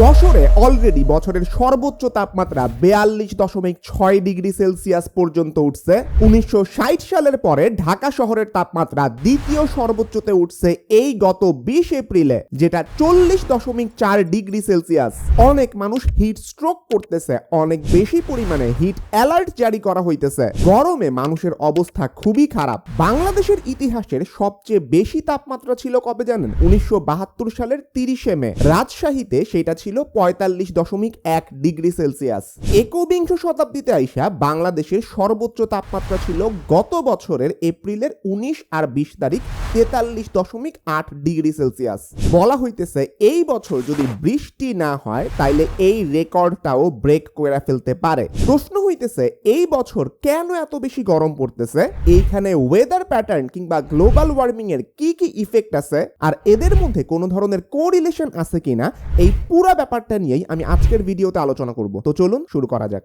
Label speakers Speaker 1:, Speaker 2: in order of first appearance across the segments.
Speaker 1: যশোরে অলরেডি বছরের সর্বোচ্চ তাপমাত্রা বেয়াল্লিশ দশমিক ছয় ডিগ্রি সেলসিয়াস পর্যন্ত উঠছে। উনিশশো ষাট সালের পরে ঢাকা শহরের তাপমাত্রা দ্বিতীয় সর্বোচ্চতে উঠছে এই গত বিশ এপ্রিলে, যেটা চল্লিশ দশমিক চার ডিগ্রি সেলসিয়াস। অনেক মানুষ হিট স্ট্রোক করতেছে, অনেক বেশি পরিমাণে হিট অ্যালার্ট জারি করা হইতেছে। গরমে মানুষের অবস্থা খুবই খারাপ। বাংলাদেশের ইতিহাসের সবচেয়ে বেশি তাপমাত্রা ছিল কবে জানেন? উনিশশো বাহাত্তর সালের তিরিশে মে। রাজশাহীতে সেটা ছিল পঁয়তাল্লিশ দশমিক এক ডিগ্রি সেলসিয়াস। একবিংশ শতাব্দীতে আইসা বাংলাদেশের সর্বোচ্চ তাপমাত্রা ছিল গত বছরের এপ্রিলের উনিশ আর বিশ তারিখ তেতাল্লিশ দশমিক আট ডিগ্রি সেলসিয়াস। বলা হইতেছে, এই বছর যদি বৃষ্টি না হয়, তাইলে এই রেকর্ডটাও ব্রেক করে ফেলতে পারে। প্রশ্ন হইতেছে, এই বছর কেন এত বেশি গরম পড়তেছে? এইখানে ওয়েদার প্যাটার্ন কিংবা গ্লোবাল ওয়ার্মিং এর কি কি ইফেক্ট আছে? আর এদের মধ্যে কোনো ধরনের কোরিলেশন আছে কিনা? এই পুরো ব্যাপারটা নিয়েই আমি আজকের ভিডিওতে আলোচনা করব। তো চলুন শুরু করা যাক।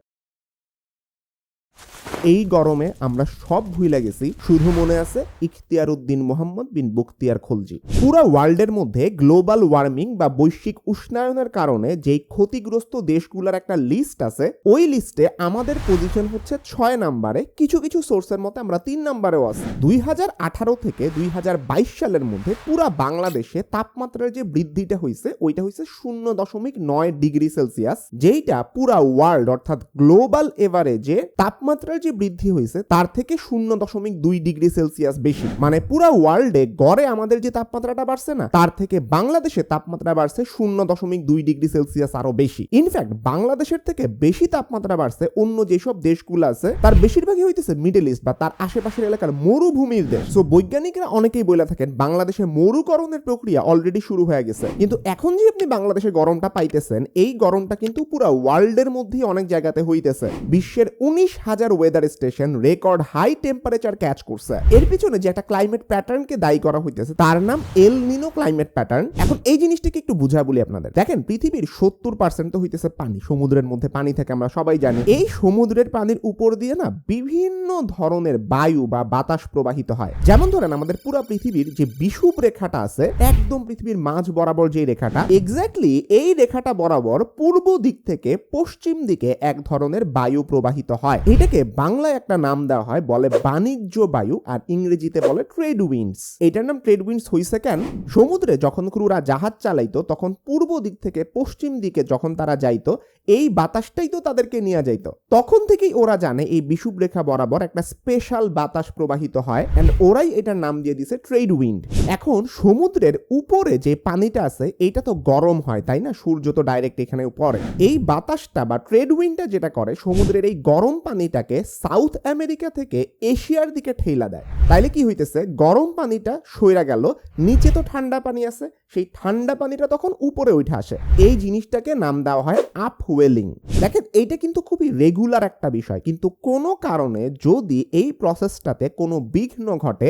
Speaker 1: এই গরমে আমরা সব ভুলে গেছি, শুধু মনে আছে ইখতিয়ার উদ্দিন মোহাম্মদ বিন বখতিয়ার খলজি। পুরো ওয়ার্ল্ডের মধ্যে গ্লোবাল ওয়ার্মিং বা বৈশ্বিক উষ্ণায়নের কারণে যেই ক্ষতিগ্রস্ত দেশগুলোর একটা লিস্ট আছে, ওই লিস্টে আমাদের পজিশন হচ্ছে ছয় নাম্বারে। কিছু কিছু সোর্সের মতে আমরা তিন নাম্বারেও আছি। দুই হাজার আঠারো থেকে দুই হাজার বাইশ সালের মধ্যে পুরা বাংলাদেশে তাপমাত্রার যে বৃদ্ধিটা হয়েছে ওইটা হয়েছে শূন্য দশমিক নয় ডিগ্রি সেলসিয়াস, যেইটা পুরা ওয়ার্ল্ড অর্থাৎ গ্লোবাল এভারেজে তাপমাত্রার যে বৃদ্ধি হয়েছে, তার থেকে শূন্য দশমিক দুই ডিগ্রি সেলসিয়াস বেশি। মানে পুরা ওয়ার্ল্ডে গড়ে আমাদের যে তাপমাত্রাটা বাড়ছে না, তার থেকে বাংলাদেশে তাপমাত্রা বাড়ছে শূন্য দশমিক দুই ডিগ্রি সেলসিয়াস আরও বেশি। ইনফ্যাক্ট বাংলাদেশের থেকে বেশি তাপমাত্রা বাড়ছে অন্য যেসব দেশগুলো আছে, তার বেশিরভাগই হইতেছে মিডল ইস্ট বা তার আশেপাশের এলাকার মরুভূমির দেশ। সো বৈজ্ঞানিকরা অনেকেই বলে থাকেন, বাংলাদেশে মরুকরণের প্রক্রিয়া অলরেডি শুরু হয়ে গেছে। কিন্তু এখন যে আপনি বাংলাদেশে গরমটা পাইতেছেন, এই গরমটা কিন্তু পুরো ওয়ার্ল্ডের মধ্যেই অনেক জায়গাতে হইতেছে। বিশ্বের উনিশ হাজার weather station record high temperature catch করছে। এর পিছনে যে একটা ক্লাইমেট প্যাটার্নকে দায়ী করা হইতেছে, তার নাম এল নিনো ক্লাইমেট প্যাটার্ন এখন এই জিনিসটাকে একটু বুঝা বলি আপনাদের। দেখেন, পৃথিবীর সত্তর পার্সেন্ট তো হইতেছে পানি, সমুদ্রের মধ্যে পানি থাকে আমরা সবাই জানি। এই সমুদ্রের পানির উপর দিয়ে না বিভিন্ন ধরনের বায়ু বা বাতাস প্রবাহিত হয়। যেমন ধরেন, আমাদের পুরো পৃথিবীর যে বিষুব রেখাটা আছে, একদম পৃথিবীর মাঝ বরাবর যে রেখাটা এক্স্যাক্টলি এই রেখাটা বরাবর পূর্ব দিক থেকে পশ্চিম দিকে এক ধরনের বায়ু প্রবাহিত হয়। এটাকে বাংলায় একটা নাম দেওয়া হয়, বলে বাণিজ্য বায়ু আর ইংরেজিতে বলে ট্রেড উইন্ডস এটার নাম ট্রেড উইন্ডস হইছে কেন? সমুদ্রে যখন ক্রুরা জাহাজ চালাইতো, তখন পূর্ব দিক থেকে পশ্চিম দিকে যখন তারা যাইতো, এই বাতাসটাই তো তাদেরকে নিয়ে যাইতো। তখন থেকেই ওরা জানে এই বিষুব রেখা বরাবর একটা স্পেশাল বাতাস প্রবাহিত হয় অ্যান্ড ওরাই এটার নাম দিয়ে দিছে ট্রেড উইন্ড এখন সমুদ্রের উপরে যে পানিটা আছে, এইটা তো গরম হয়, তাই না? সূর্য তো ডাইরেক্ট এখানে পড়ে। এই বাতাসটা বা ট্রেড উইন্ডটা যেটা করে, সমুদ্রের এই গরম পানিটাকে সাউথ আমেরিকা থেকে এশিয়ার দিকে ঠেলা দেয়। তাইলে কি হইতেছে? গরম পানিটা সইরা গেল, নিচে তো ঠান্ডা পানি আছে, সেই ঠান্ডা পানিটা তখন উপরে উঠে আসে। এই জিনিসটাকে নাম দেওয়া হয় আপ ওয়েলিং দেখেন, এইটা কিন্তু খুবই রেগুলার একটা বিষয়, কিন্তু কোনো কারণে যদি এই প্রসেসটাতে কোনো বিঘ্ন ঘটে,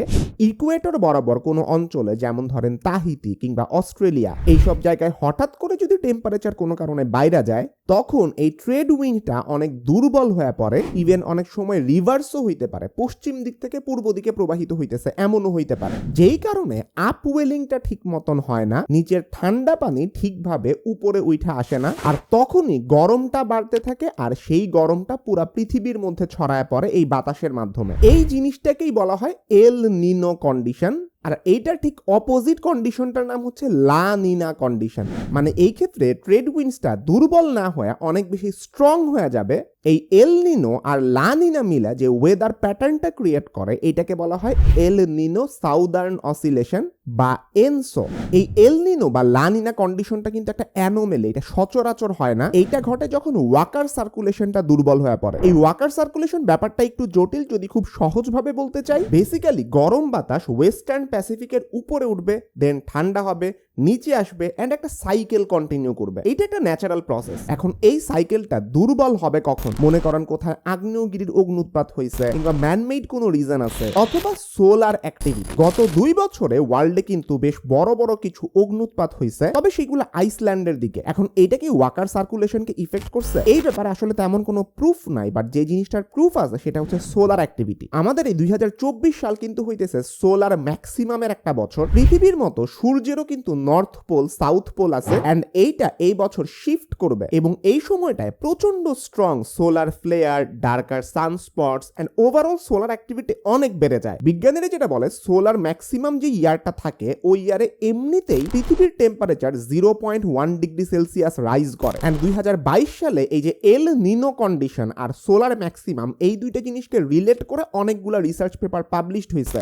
Speaker 1: ইকুয়েটর বরাবর কোনো অঞ্চলে, যেমন ধরেন তাহিতি কিংবা অস্ট্রেলিয়া, এইসব জায়গায় হঠাৎ করে যদি টেম্পারেচার কোনো কারণে বাইরে যায়, তখন এই ট্রেড উইংটা অনেক দুর্বল হয়ে পড়ে ইভেন অনেক সময় রিভার্সও হইতে পারে, পশ্চিম দিক থেকে পূর্ব দিকে প্রবাহিত হইতেছে, এমনও হইতে পারে। যেই কারণে আপওয়েলিংটা ঠিক মতন হয় না, নিচের ঠান্ডা পানি ঠিকভাবে উপরে উঠে আসে না, আর তখনই গরমটা বাড়তে থাকে, আর সেই গরমটা পুরা পৃথিবীর মধ্যে ছড়ায় পড়ে এই বাতাসের মাধ্যমে। এই জিনিসটাকেই বলা হয় এল নিনো কন্ডিশন আর এইটার ঠিক অপোজিট কন্ডিশনটার নাম হচ্ছে লা নিনা কন্ডিশন মানে এই ক্ষেত্রে ট্রেড উইন্ডসটা দুর্বল না হয়ে অনেক বেশি স্ট্রং হয়ে যাবে। এই এল নিনো আর লা নিনা মিলা যে ওয়েদার প্যাটার্নটা ক্রিয়েট করে, এটাকে বলা হয় এল নিনো সাউদার্ন অসিলেশন বা এনসো এই এল নিনো বা লা নিনা কন্ডিশনটা কিন্তু একটা অ্যানোমেলি এটা সচরাচর হয় না। এইটা ঘটে যখন ওয়াকার সার্কুলেশনটা দুর্বল হয়ে পড়ে। এই ওয়াকার সার্কুলেশন ব্যাপারটা একটু জটিল, যদি খুব সহজভাবে বলতে চাই। বেসিক্যালি গরম বাতাস ওয়েস্টার্ন প্যাসিফিকের উপরে উঠবে দেন ঠান্ডা হবে নিচে আসবে অ্যান্ড একটা সাইকেল কন্টিনিউ করবে। এটা একটা ন্যাচারাল প্রসেস এখন এই সাইকেলটা দুর্বল হবে কখন? মনে করেন কোথায় আগ্নেয়গিরির অগ্নুৎপাত হয়েছে কিংবা ম্যানমেড কোনো রিজন আছে, অথবা সোলার অ্যাক্টিভিটি গত দুই বছরে ওয়ার্ল্ডে কিন্তু বেশ বড় বড় কিছু অগ্নুৎপাত হয়েছে তবে সেগুলো আইসল্যান্ডের দিকে। এখন এটা কি ওয়াকার সার্কুলেশনকে ইফেক্ট করছে? এই ব্যাপারে আসলে তেমন কোনো প্রুফ নাই বাট যে জিনিসটার প্রুফ আছে সেটা হচ্ছে সোলার অ্যাক্টিভিটি আমাদের এই দুই হাজার চব্বিশ সাল কিন্তু হইতেছে সোলার ম্যাক্সিমামের একটা বছর। পৃথিবীর মতো সূর্যেরও কিন্তু নর্থ পোল সাউথ পোল আছে অ্যান্ড এইটা এই বছর শিফট করবে। এবং এই সময়টায় প্রচণ্ড strong solar flare darker sunspots and overall solar activity অনেক বেড়ে যায়। বিজ্ঞানীরা যেটা বলে সোলার ম্যাক্সিমাম যে ইয়ারটা থাকে, ওই ইয়ারে এমনিতেই পৃথিবীর temperature zero point one degree Celsius rise করে। অ্যান্ড দুই সালে এই যে এল নিনো কন্ডিশন আর সোলার ম্যাক্সিমাম এই দুইটা জিনিসকে রিলেট করে অনেকগুলো রিসার্চ পেপার পাবলিশড হয়েছে।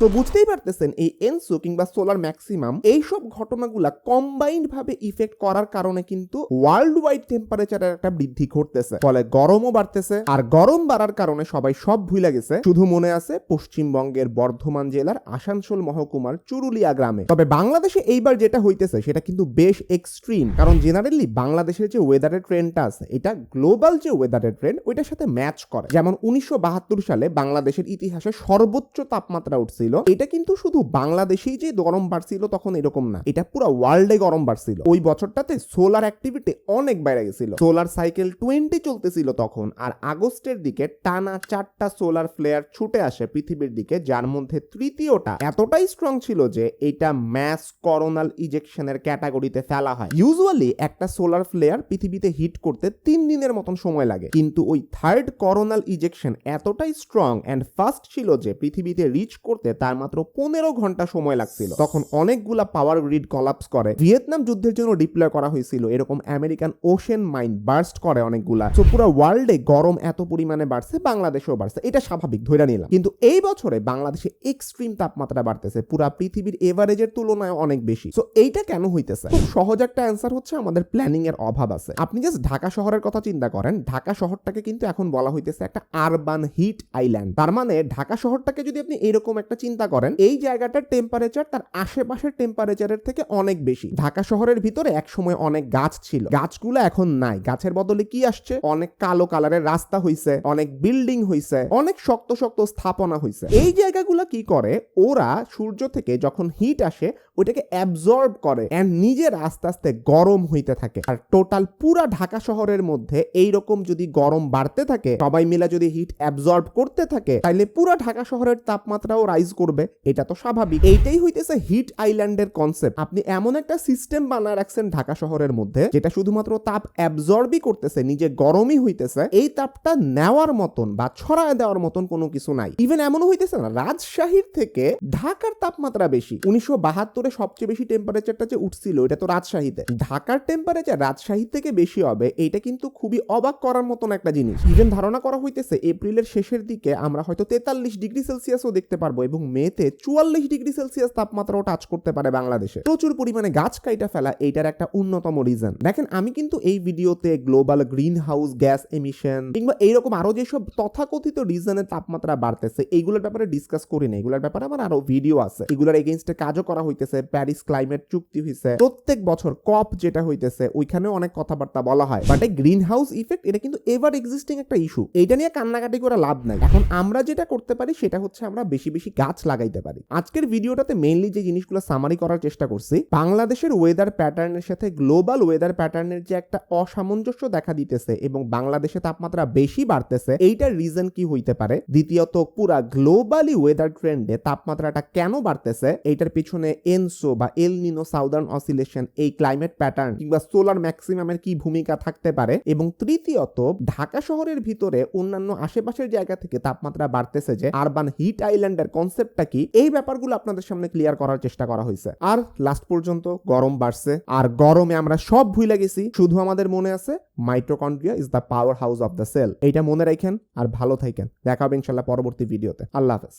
Speaker 1: তো বুঝতেই পারতেছেন, এই এনসো কিংবা সোলার ম্যাক্সিমাম এইসব ঘটনাগুলা কম্বাইন্ড ভাবে ইফেক্ট করার কারণে কিন্তু ওয়ার্ল্ড ওয়াইড টেম্পারেচারের একটা বৃদ্ধি ঘটতেছে। ফলে গরমও বাড়তেছে আর গরম বাড়ার কারণে সবাই সব ভুলে গেছে। শুধু মনে আছে পশ্চিমবঙ্গের বর্ধমান জেলার আসানসোল মহকুমার চুরুলিয়া গ্রামে। তবে বাংলাদেশে এইবার যেটা হইতেছে, সেটা কিন্তু বেশ এক্সট্রিম কারণ জেনারেলি বাংলাদেশের যে ওয়েদারের ট্রেন্ডটা আছে, এটা গ্লোবাল যে ওয়েদারের ট্রেন্ড ওইটার সাথে ম্যাচ করে। যেমন উনিশশো বাহাত্তর সালে বাংলাদেশের ইতিহাসে সর্বোচ্চ তাপমাত্রা উঠছিল এটা কিন্তু শুধু বাংলাদেশেই যে গরম বাড়ছিল তখন এরকম না। এটা পুরো ওয়ার্ল্ডে গরম বাড়ছিল। ওই বছরটাতে সোলার অ্যাক্টিভিটি অনেক বেড়ে গেছিল। সোলার সাইকেল টোয়েন্টি চলতেছিল তখন, আর আগস্টের দিকে টানা চারটা সোলার ফ্লেয়ার ছুটে আসে পৃথিবীর দিকে, যার মধ্যে তৃতীয়টা এতটাই স্ট্রং ছিল যে এটা ম্যাস করোনাল ইজেকশনের ক্যাটাগরিতে ফেলা হয়। ইউজুয়ালি একটা সোলার ফ্লেয়ার পৃথিবীতে হিট করতে তিন দিনের মতন সময় লাগে। কিন্তু ওই থার্ড করোনাল ইজেকশন এতটাই স্ট্রং অ্যান্ড ফাস্ট ছিল যে পৃথিবীতে রিচ করতে তার মাত্র পনেরো ঘণ্টা সময় লাগছিল। তখন অনেকগুলা পাওয়ার গ্রিড কলাপস করে। ভিয়েতনাম যুদ্ধের জন্য ডিপ্লয় করা হয়েছিল, এরকম আমেরিকান ওশেন মাইন বার্স্ট করে অনেকগুলা। তো পুরো ওয়ার্ল্ডে গরম এত পরিমাণে বাড়ছে, বাংলাদেশেও বাড়ছে। এটা স্বাভাবিক ধরে নিলাম। কিন্তু এই বছরে বাংলাদেশে এক্সট্রিম তাপমাত্রা বাড়তেছে, পুরা পৃথিবীর এভারেজের তুলনায় অনেক বেশি। তো এইটা কেন হইতেছে? খুব সহজ একটা অ্যান্সার হচ্ছে, আমাদের প্ল্যানিং এর অভাব আছে। আপনি জাস্ট ঢাকা শহরের কথা চিন্তা করেন, ঢাকা শহরটাকে কিন্তু এখন বলা হইতেছে একটা আরবান হিট আইল্যান্ড তার মানে ঢাকা শহরটাকে যদি আপনি এরকম একটা চিন্তা করেন, এই জায়গাটার টেম্পারেচার তার আশেপাশের টেম্পারেচারের থেকে অনেক বেশি। ঢাকা শহরের ভিতরে এক সময় অনেক গাছ ছিল। গাছগুলো এখন নাই। গাছের বদলে কি আসছে? অনেক কালো কালারের রাস্তা হইছে, অনেক বিল্ডিং হইছে, অনেক শক্ত শক্ত স্থাপনা হইছে। এই জায়গাগুলো কি করে? ওরা সূর্য থেকে যখন হিট আসে ওইটাকে অ্যাবজর্ব করে এন্ড নিজের আস্তে আস্তে গরম হইতে থাকে। আর টোটাল পুরা ঢাকা শহরের মধ্যে এই রকম যদি গরম বাড়তে থাকে, সবাই মিলে যদি হিট অ্যাবজর্ব করতে থাকে তাহলে পুরা ঢাকা শহরের তাপমাত্রাও রাইজ করবে। এটা তো স্বাভাবিক। এইটাই হইতেছে হিট আইল্যান্ডের কনসেপ্ট আপনি এমন একটা সিস্টেম বানায় রাখছেন ঢাকা শহরের মধ্যে, যেটা শুধুমাত্র তাপ অ্যাবজর্বই করতেছে, নিজে গরমই হইতেছে, এই তাপটা নেওয়ার মতন বা ছড়ায় দেওয়ার মতন কোনো কিছু নাই। ইভেন এমনও হইতেছে না, রাজশাহীর থেকে ঢাকার তাপমাত্রা বেশি। উনিশশো বাহাত্তরে সবচেয়ে বেশি টেম্পারেচারটা যে উঠছিল, এটা তো রাজশাহীতে। ঢাকার টেম্পারেচার রাজশাহী থেকে বেশি হবে এইটা কিন্তু খুবই অবাক করার মতন একটা জিনিস। ইভেন ধারণা করা হইতেছে, এপ্রিলের শেষের দিকে আমরা হয়তো তেতাল্লিশ ডিগ্রি সেলসিয়াসও দেখতে পারব এবং মেতে চুয়াল্লিশ ডিগ্রি সেলসিয়াস তাপমাত্রাও টাচ করতে পারে বাংলাদেশে। প্রচুর পরিমাণে গাছ কাইটা ফেলা, এইটার একটা অন্যতম রিজন দেখেন, আমি কিন্তু এই ভিডিওতে global greenhouse gas emission কিংবা এইরকম আরও যেসব তথাকথিত রিজনের তাপমাত্রা বাড়তেছে, এইগুলোর ব্যাপারে ডিসকাস করি না এগুলোর ব্যাপারে আমার আরও ভিডিও আছে। এগুলোর এগেনস্টে কাজও করা হইতেছে। প্যারিস ক্লাইমেট চুক্তি হইছে, প্রত্যেক বছর কপ যেটা হইতেছে, ওইখানেও অনেক কথাবার্তা বলা হয়। বাট এই গ্রিন হাউস ইফেক্ট এটা কিন্তু এভার এক্সিস্টিং একটা ইস্যু এইটা নিয়ে কান্নাকাটি করে লাভ নাই। এখন আমরা যেটা করতে পারি, সেটা হচ্ছে আমরা বেশি বেশি গাছ লাগাইতে পারি। আজকের ভিডিওটাতে মেইনলি যে জিনিসগুলো সামারি করার চেষ্টা করছি, বাংলাদেশের ওয়েদার প্যাটার্নের সাথে গ্লোবাল ওয়েদার প্যাটার্নের যে একটা অসামঞ্জস্য দেখা দিতেছে এবং বাংলাদেশে তাপমাত্রা বেশি বাড়তেছে, এইটার রিজন কি হইতে পারে? দ্বিতীয়ত, পুরা গ্লোবালি ওয়েদার ট্রেন্ডে তাপমাত্রাটা কেন বাড়তেছে? এইটার পিছনে এনসো বা এল নিনো সাউদার্ন অসিলেশন এই ক্লাইমেট প্যাটার্ন কিংবা সোলার ম্যাক্সিমামের কি ভূমিকা থাকতে পারে? এবং তৃতীয়ত, ঢাকা শহরের ভিতরে অন্যান্য আশেপাশের জায়গা থেকে তাপমাত্রা বাড়তেছে যে আরবান হিট আইল্যান্ডের কনসেপ্টটা কি? এই ব্যাপারগুলো আপনাদের সামনে ক্লিয়ার করার চেষ্টা করা হয়েছে। আর লাস্ট পর্যন্ত, গরম বাড়ছে। আর গরমে আমরা সব ভুলে গেছি। শুধু আমাদের মনে আছে mitochondria is the powerhouse of the cell এইটা মনে রাখেন আর ভালো থাকেন। দেখা হবে ইনশাল্লাহ পরবর্তী ভিডিওতে আল্লাহ হাফেজ।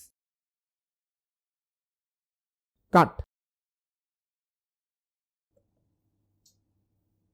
Speaker 1: কাট।